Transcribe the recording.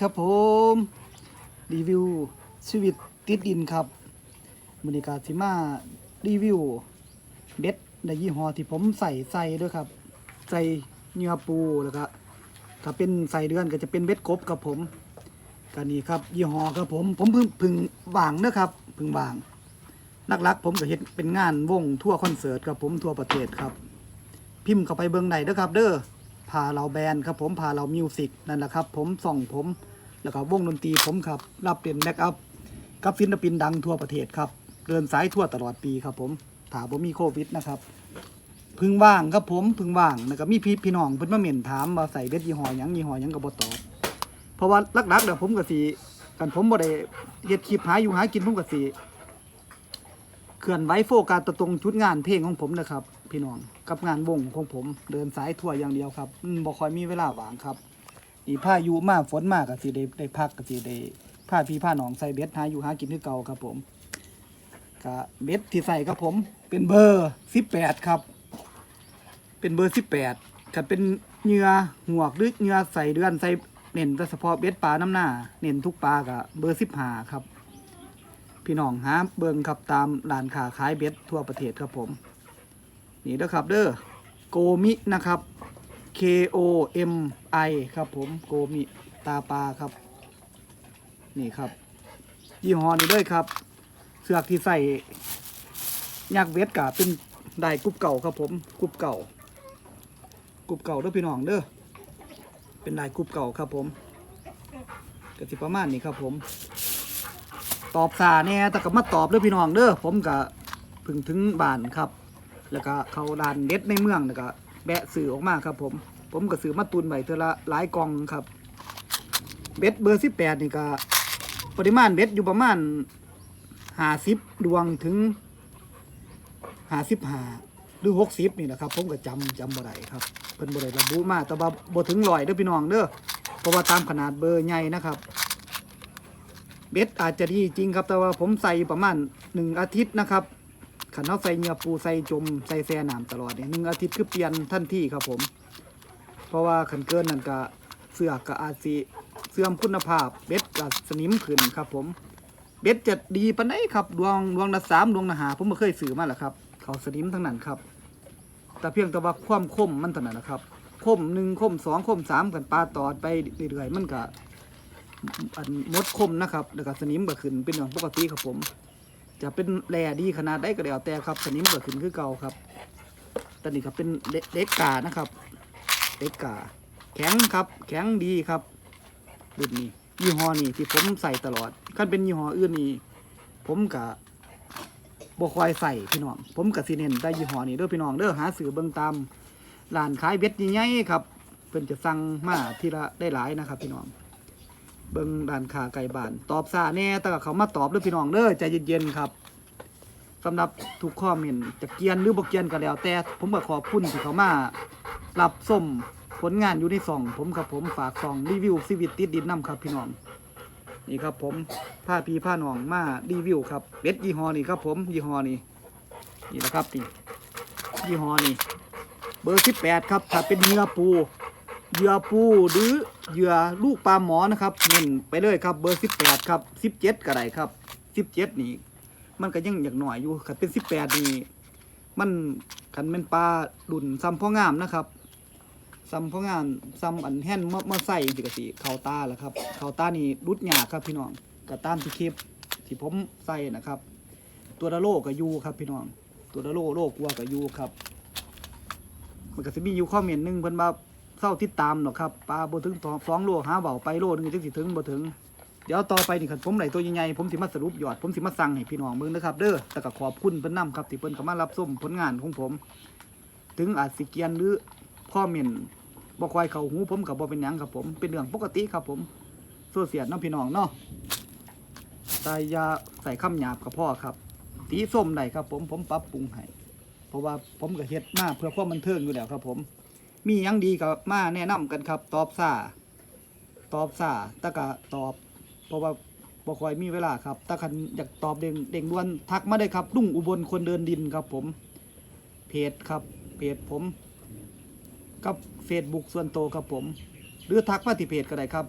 ครับผมรีวิวชีวิตติดดินครับบรรยากาศสิมารีวิวเบ็ดในยี่ห้อที่ผมใส่ใส่ด้วยครับ ใส่เนื้อปูแล้วก็ถ้าเป็นใส่เดือนก็จะเป็นเบ็ดกบครับผมกันนี้ครับ ยี่ห้อครับผมผมเพิ่งพึ่งวางนะครับพึ่งวางนักๆผมก็เฮ็ดเป็นงานวงทั่วคอนเสิร์ตครับผมทั่วประเทศครับ พิมพ์เข้าไปเบิ่งไหนเด้อครับ เด้อ พาเราแบนด์ครับผมพาเรามิวสิกนั่นแหละครับ ผมส่องผม แล้วก็วงดนตรีผมครับ รับเป็นแบ็กอัพกับศิลปินดังทั่วประเทศครับ เดินสายทั่วตลอดปีครับผมถามว่ามีโควิดนะครับพึ่งว่างครับผมพึ่งว่างแล้วก็มีพี่พี่น้องเพิ่นมาเม่นถามว่าใส่เบ็ดยี่ห้อยังยี่ห้อยังก็บ่ตอบเพราะว่าหลักๆเดี๋ยวผมก็สิกันผมบ่ได้เฮ็ดคลิปหาอยู่หากินผมก็สิเคลื่อนไหวโฟกัสตรงชุดงานเพลงของผมนะครับ พี่น้อง กับงานวงของผมเดินสายทั่วอย่างเดียวครับอืมบ่ค่อยมีเวลาว่างครับอีพายุมากฝนมากก็สิได้ได้พักก็สิได้พาพี่พาน้องใส่เบ็ดหาอยู่หากินคือเก่าครับผมก็เบ็ดที่ใส่ครับผมเป็นเบอร์18ครับ เป็นเบอร์18ถ้าเป็นเหยื่อหวกหรือเหยื่อใส่เดือนใส่เน้นแต่เฉพาะเบ็ดปลาน้ำหน้า เน้นทุกปลาก็เบอร์15ครับ พี่น้องหาเบิงครับตามร้านค้าขายเบ็ดทั่วประเทศครับผม นี่เด้อครับเด้อโกมินะครับ K O M I ครับผมโกมิตาปลาครับ นี่ครับ ยี่ห้อนี้ด้วยครับ เสือกที่ใส่ยักเวทกะเป็นได้กรุบเก่าครับผมกรุบเก่ากรุบเก่าเด้อพี่น้องเด้อเป็นได้กรุบเก่าครับผมก็สิประมาณนี้ครับผม ตอบสาแน่แต่ก็มาตอบเด้อพี่น้องเด้อผมก็เพึ่งถึงบ้านครับ แล้วก็เขาดานเด็ดในเมืองแล้วก็แบะสื่อออกมาครับ ผม ผมก็ซื้อมาตุนไว้เทอละหลายกล่องครับเบ็ดเบอร์สิบแปดนี่ก็ปริมาณเบ็ดอยู่ประมาณห้าสิบดวงถึงห้าสิบห้าหรือหกสิบนี่แหละครับ ผมก็จำจำบ่ได้ครับเพิ่นบ่ได้ระบุมาแต่ว่าบ่ถึงร้อยเด้อพี่น้องเด้อเพราะว่าตามขนาดเบอร์ใหญ่นะครับ เบ็ดอาจจะดีจริงครับ แต่ว่าผมใส่ประมาณหนึ่งอาทิตย์นะครับ ขันเขาใส่เงือปูใส่จมใส่แซ่น้ำตลอดเนี่ยหนึ่งอาทิตย์คือเปลี่ยนทันที่ครับผม เพราะว่าขันเกินนั่นก็เสือกกับอาจสิเสื่อมคุณภาพเบ็ดกับสนิมขึ้นครับผม เบ็ดจะดีปานไหนครับดวงดวงละสามดวงละหาผมไม่เคยซื้อมาแหละครับ เขาสนิมทั้งนั้นครับ แต่เพียงแต่ว่าความคมมันเท่านั้นนะครับคมหนึ่งคมสองคมสามกันปลาตอดไปเรื่อยๆมันก็อันมดคมนะครับแล้วก็สนิมก็ขึ้นเป็นเรื่องปกติครับผม จะเป็นแร่ดีขนาดได้ก็แล้วแต่ครับสนิมก็ขึ้นคือเก่าครับตอนนี้ครับเป็นเล็กกานะครับเล็กกาแข็งครับ แข็งดีครับรุ่นนี้ยี่ห้อนี้ที่ผมใส่ตลอดคันเป็นยี่ห้ออื่นนี่ผมกะบ่คอยใส่พี่น้อง ผมกะสิเนนได้ยี่ห้อนี้เด้อพี่น้องเด้อหาซื้อเบิ่งตามร้านขายเบ็ดใหญ่ๆครับ เพิ่นจะสั่งมาทีละได้หลายนะครับ พี่น้อง เบิ่งด้านขาไก่บ้าน ตอบซาแน่แต่เขามาตอบเด้อพี่น้องเด้อใจเย็นๆครับสำหรับทุกข้อมเมนจะเกียนหรือบ่เกียนก็แล้ว แต่ผมก็ขอบคุณที่เขามารับส้มผลงานอยู่ในซอง ผมครับผมฝากซองรีวิวชีวิตติดดินน้ำครับ พี่น้องนี่ครับผมผ้าพีผ้าหนองมารีวิวครับเบ็ดยี่ห้อนี่ครับผมยี่ห้อนี่นี่แหละครับนี่ยี่ห้อนี่เบอร์สิบแปดครับถ้าเป็นเนื้อปู เหยื่อปูหรือเหยื่อลูกปลาหมอนะครับเน้นไปเลยครับเบอร์สิบแปดครับสิบเจ็ดก็ได้ครับสิบเจ็ดนี่ มันก็ยังอยากหน่อยอยู่ขันเป็นสิบแปดนี่มันขันเป็นปลาดุนซ้ำพ่องามนะครับซ้ำพ่องามซ้ำอันแห่นเมื่อใส่จิกสิเข่าตาแหละครับเข่าตานี่รุดหยากครับพี่น้องก็ตามที่คลิปที่ผมใส่นะครับ ตัวดาโลกับยูครับพี่น้อง ตัวดาโลโลกลัวกับยูครับมันก็จะมีอยู่ข้อมเมนต์หนึ่งเพิ่นมา เศร้าติดตามหรอกครับปลาบ่ถึงสองสองโลหาเบาไปโลนึงจังสิถึงบ่ถึง เดี๋ยวต่อไปนี่คันผมไหลตัวใหญ่ๆผมสิมาสรุปยอดผมสิมาสั่งให้พี่น้องเบิ่งนะครับเด้อแต่ก็ขอบคุณเพิ่นนํครับที่เพิ่นเข้ามารับชมผลงานของผม ถึงอาจสิเกียนหรือข้อมเมนบ่ค่อยเข้าหูผมก็บ่เป็นหยังครับผมเป็นเรื่องปกติครับผมโซเสียดเนาะพี่น้องเนาะแต่ยาใส่คำหยาบกับพ่อครับตีส้มได้ครับผมผมปรับปรุงให้เพราะว่าผมก็เฮ็ดมาเพื่อความบันเทิงอยู่แล้วครับผม มียังดีก็มาแนะนำกันครับ ตอบซาตอบซาตะกะตอบ เพราะว่าบ่ค่อยมีเวลาครับถ้าคันอยากตอบเด้งเด้งด่วนทักมาได้ครับรุ่งอุบลคนเดินดินครับ ผม เพจครับเพจผม กับ Facebook ส่วนตัวครับผม หรือทักมาที่เพจก็ได้ครับ